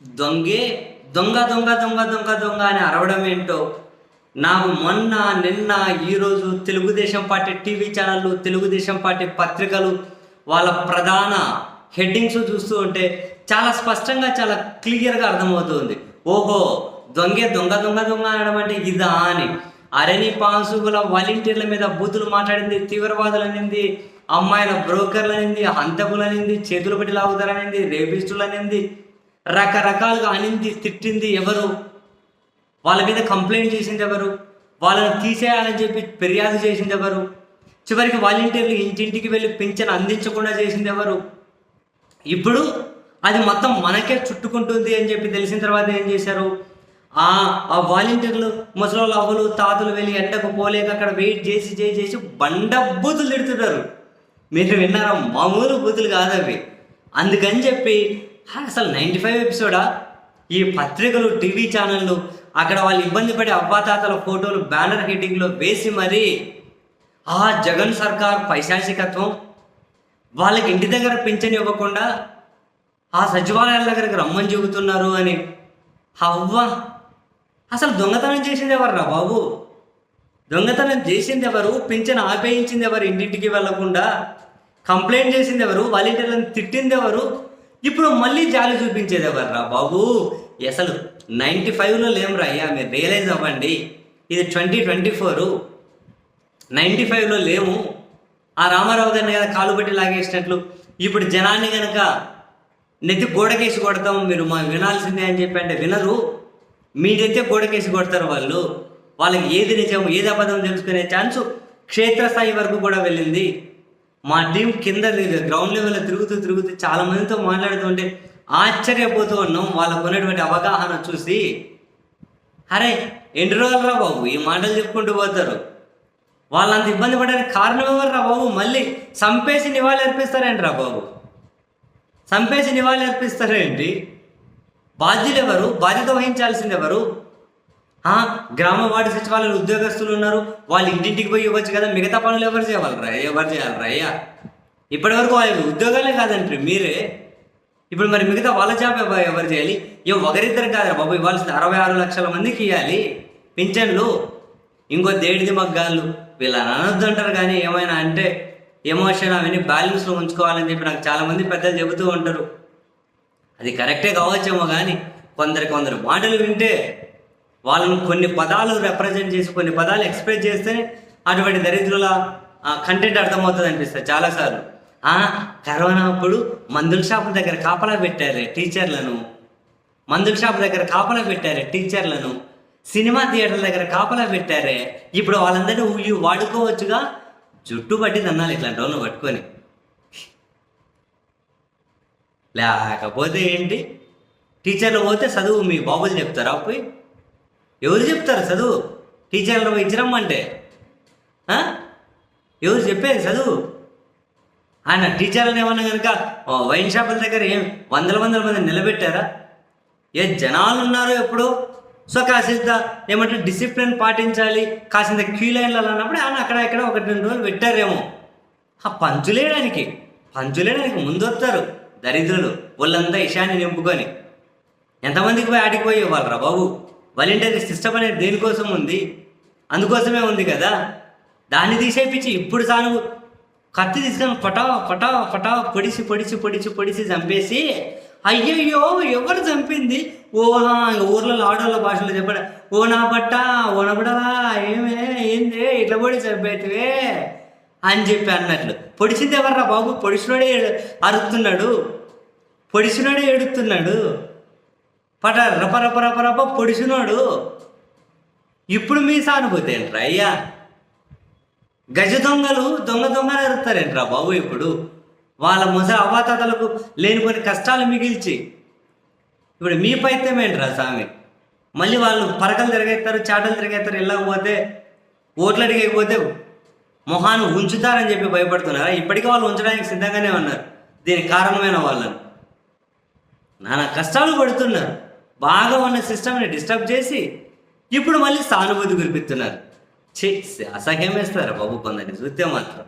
దొంగే దొంగ దొంగ దొంగ దొంగ దొంగ అని అరవడం ఏంటో నాకు మొన్న నిన్న ఈరోజు తెలుగుదేశం పార్టీ టీవీ ఛానళ్ళు తెలుగుదేశం పార్టీ పత్రికలు వాళ్ళ ప్రధాన హెడ్డింగ్స్ చూస్తూ ఉంటే చాలా స్పష్టంగా చాలా క్లియర్గా అర్థమవుతుంది. ఓహో దొంగే దొంగ దొంగ దొంగ అనడం అంటే ఇదా అని. అరణి పాసుగుల వాలంటీర్ల మీద బూతులు మాట్లాడింది తీవ్రవాదులు అనింది అమ్మాయిల బ్రోకర్లు అనింది హంతకులు అనింది చేతులు పెట్టి లాగుతారనింది రేపిస్టులు అనింది రకరకాలుగా అనింది తిట్టింది ఎవరు? వాళ్ళ మీద కంప్లైంట్ చేసింది ఎవరు? వాళ్ళని తీసేయాలని చెప్పి ఫిర్యాదు చేసింది ఎవరు? చివరికి వాలంటీర్లు ఇంటింటికి వెళ్ళి పింఛన్ అందించకుండా చేసింది ఎవరు? ఇప్పుడు అది మొత్తం మనకే చుట్టుకుంటుంది అని చెప్పి తెలిసిన తర్వాత ఏం చేశారు? ఆ ఆ వాలంటీర్లు ముసలోళ్ళు అవ్వలు తాతలు వెళ్ళి ఎండకు పోలేక అక్కడ వెయిట్ చేసి చేసి చేసి బండ బూతులు తిడుతున్నారు. మీరు విన్నారా? మామూలు బూతులు కాదు అవి అందుకని చెప్పి అసలు నైంటీ ఫైవ్ ఎపిసోడా? ఈ పత్రికలు టీవీ ఛానళ్ళు అక్కడ వాళ్ళు ఇబ్బంది పడే అవ్వాతాతల ఫోటోలు బ్యానర్ హెడ్డింగ్లో వేసి మరీ ఆ జగన్ సర్కార్ పైశాచికత్వం వాళ్ళకి ఇంటి దగ్గర పింఛన్ ఇవ్వకుండా ఆ సచివాలయాల దగ్గరికి రమ్మని చెబుతున్నారు అని. అవ్వ అసలు దొంగతనం చేసింది ఎవర్రా బాబు? దొంగతనం చేసింది ఎవరు? పింఛన్ ఆపేయించింది ఎవరు? ఇంటింటికి వెళ్ళకుండా? కంప్లైంట్ చేసింది ఎవరు? వాలంటీర్లను తిట్టింది ఎవరు? ఇప్పుడు మళ్ళీ జాలి చూపించేది ఎవర్రా బాబు? అసలు నైంటీ ఫైవ్లో లేమురా అయ్యా మీరు రియలైజ్ అవ్వండి. ఇది ట్వంటీ ట్వంటీ ఫోరు నైంటీ ఫైవ్లో లేము. ఆ రామారావు గారిని కదా కాలు పెట్టి లాగేసినట్లు. ఇప్పుడు జనాన్ని కనుక నెత్తి గోడకేసి కొడతాం మీరు మా వినాల్సిందే అని చెప్పి అంటే వినరు. మీరైతే గోడకేసి కొడతారు వాళ్ళు. వాళ్ళకి ఏది నిజం ఏది అబద్ధం తెలుసుకునే ఛాన్స్ క్షేత్రస్థాయి వరకు కూడా వెళ్ళింది. మా టీం కింద గ్రౌండ్ లెవెల్లో తిరుగుతూ తిరుగుతూ చాలా మందితో మాట్లాడుతుంటే ఆశ్చర్యపోతూ ఉన్నాం. వాళ్ళకు ఉన్నటువంటి అవగాహన చూసి అరే ఎన్ని రోజులు రా బాబు? ఈ మాటలు చెప్పుకుంటూ పోతారు. వాళ్ళంత ఇబ్బంది పడడానికి కారణం ఎవరురా బాబు? మళ్ళీ సంపేసి నివాళి అర్పిస్తారేంటి రా బాబు? సంపేసి నివాళి అర్పిస్తారేంటి? బాధ్యులు ఎవరు? బాధ్యత వహించాల్సింది ఎవరు? గ్రామ వార్డు సచివాలయాలు ఉద్యోగస్తులు ఉన్నారు. వాళ్ళు ఇంటింటికి పోయి ఇవ్వచ్చు కదా. మిగతా పనులు ఎవరు చేయాలరా ఎవరు చేయాలరా అయ్యా? ఇప్పటి వరకు వాళ్ళు ఉద్యోగాలే కాదంటారు మీరే. ఇప్పుడు మరి మిగతా వాళ్ళ జాబ్ ఎవరు చేయాలి? ఇక ఒకరిద్దరు కాదురా బాబు. ఇవ్వాల్సింది అరవై ఆరు లక్షల మందికి ఇవ్వాలి పింఛన్లు. ఇంకో దేడిది మగ్గాళ్ళు. వీళ్ళని అనొద్దు అంటారు కానీ ఏమైనా అంటే ఎమోషన్ అవన్నీ బ్యాలెన్స్లో ఉంచుకోవాలని చెప్పి నాకు చాలామంది పెద్దలు చెబుతూ ఉంటారు. అది కరెక్టే కావచ్చేమో కానీ కొందరు కొందరు మాటలు వింటే వాళ్ళని కొన్ని పదాలు రిప్రజెంట్ చేసి కొన్ని పదాలు ఎక్స్ప్రెస్ చేస్తే అటువంటి దరిద్రుల కంటెంట్ అర్థమవుతుంది అనిపిస్తుంది చాలాసార్లు. కరోనా అప్పుడు మందుల షాప్ దగ్గర కాపలా పెట్టారే టీచర్లను. మందుల షాప్ దగ్గర కాపలా పెట్టారే టీచర్లను. సినిమా థియేటర్ల దగ్గర కాపలా పెట్టారే. ఇప్పుడు వాళ్ళందరినీ ఊయి వాడుకోవచ్చుగా. జుట్టు పట్టి తన్నాలి ఇట్లాంటి వాళ్ళని పట్టుకొని. లేకపోతే ఏంటి? టీచర్లు పోతే చదువు మీ బాబులు చెప్తారా పోయి? ఎవరు చెప్తారు చదువు? టీచర్లు పోయి ఇచ్చిరమ్మంటే ఎవరు చెప్పేది చదువు? ఆయన టీచర్లను ఏమన్నా కనుక వైన్ షాపుల దగ్గర ఏం వందల వందల మంది నిలబెట్టారా? ఏ జనాలు ఉన్నారో ఎప్పుడు? సో కాసింత ఏమంటే డిసిప్లిన్ పాటించాలి కాసింత క్యూ లైన్లలో అన్నప్పుడు ఆయన అక్కడ ఇక్కడ ఒకటి రెండు రోజులు పెట్టారేమో. ఆ పంచులేయడానికి పంచులేయడానికి ముందు వస్తారు దరిద్రులు వాళ్ళంతా ఇషాన్ని నింపుకొని. ఎంతమందికి పోయి ఆటికి పోయి ఇవ్వాలరా బాబు? వాలంటీర్ సిస్టమ్ అనేది దేనికోసం ఉంది? అందుకోసమే ఉంది కదా? దాన్ని తీసేపించి ఇప్పుడు సాను కత్తి తీసుకొని పటా పటా పటా పొడిచి పొడిచి పొడిచి పొడిచి చంపేసి అయ్యయ్యో ఎవరు చంపింది? ఓ ఊర్లలో ఊర్లో ఆడోళ్ళ భాషలో చెప్పడా. ఓ నా పట్ట ఓ నా పడరా ఏమే ఏంది ఇట్లా పొడి చంపేతివే అని చెప్పి అన్నట్లు. పొడిచింది ఎవర్రా బాబు? పొడిచినోడే అరుస్తున్నాడు. పొడిచినోడే ఏడుతున్నాడు. పట రప రప రప రప ఇప్పుడు మీ సానుభూతి ఏంట్రా అయ్యా? గజ దొంగలు దొంగ దొంగలు ఎరుతారేంట్రా బాబు ఇప్పుడు? వాళ్ళ ముసలి అవ్వాతాతలకు లేనిపోని కష్టాలు మిగిల్చి. ఇప్పుడు మీ పైత్యం ఏంట్రా స్వామి మళ్ళీ వాళ్ళు పరకలు తిరగేస్తారు చాటలు తిరగేస్తారు వెళ్ళకపోతే ఓట్లు అడిగకపోతే మొహాన్ని ఉంచుతారని చెప్పి భయపడుతున్నారా? ఇప్పటికీ వాళ్ళు ఉంచడానికి సిద్ధంగానే ఉన్నారు. దీనికి కారణమైన వాళ్ళని. నానా కష్టాలు పడుతున్నారు. బాగా ఉన్న సిస్టమ్ని డిస్టర్బ్ చేసి ఇప్పుడు మళ్ళీ సానుభూతి కురిపిస్తున్నారు. చే అసహ్యం వేస్తారా బాబు కొందరిని? చూస్తే మాత్రం.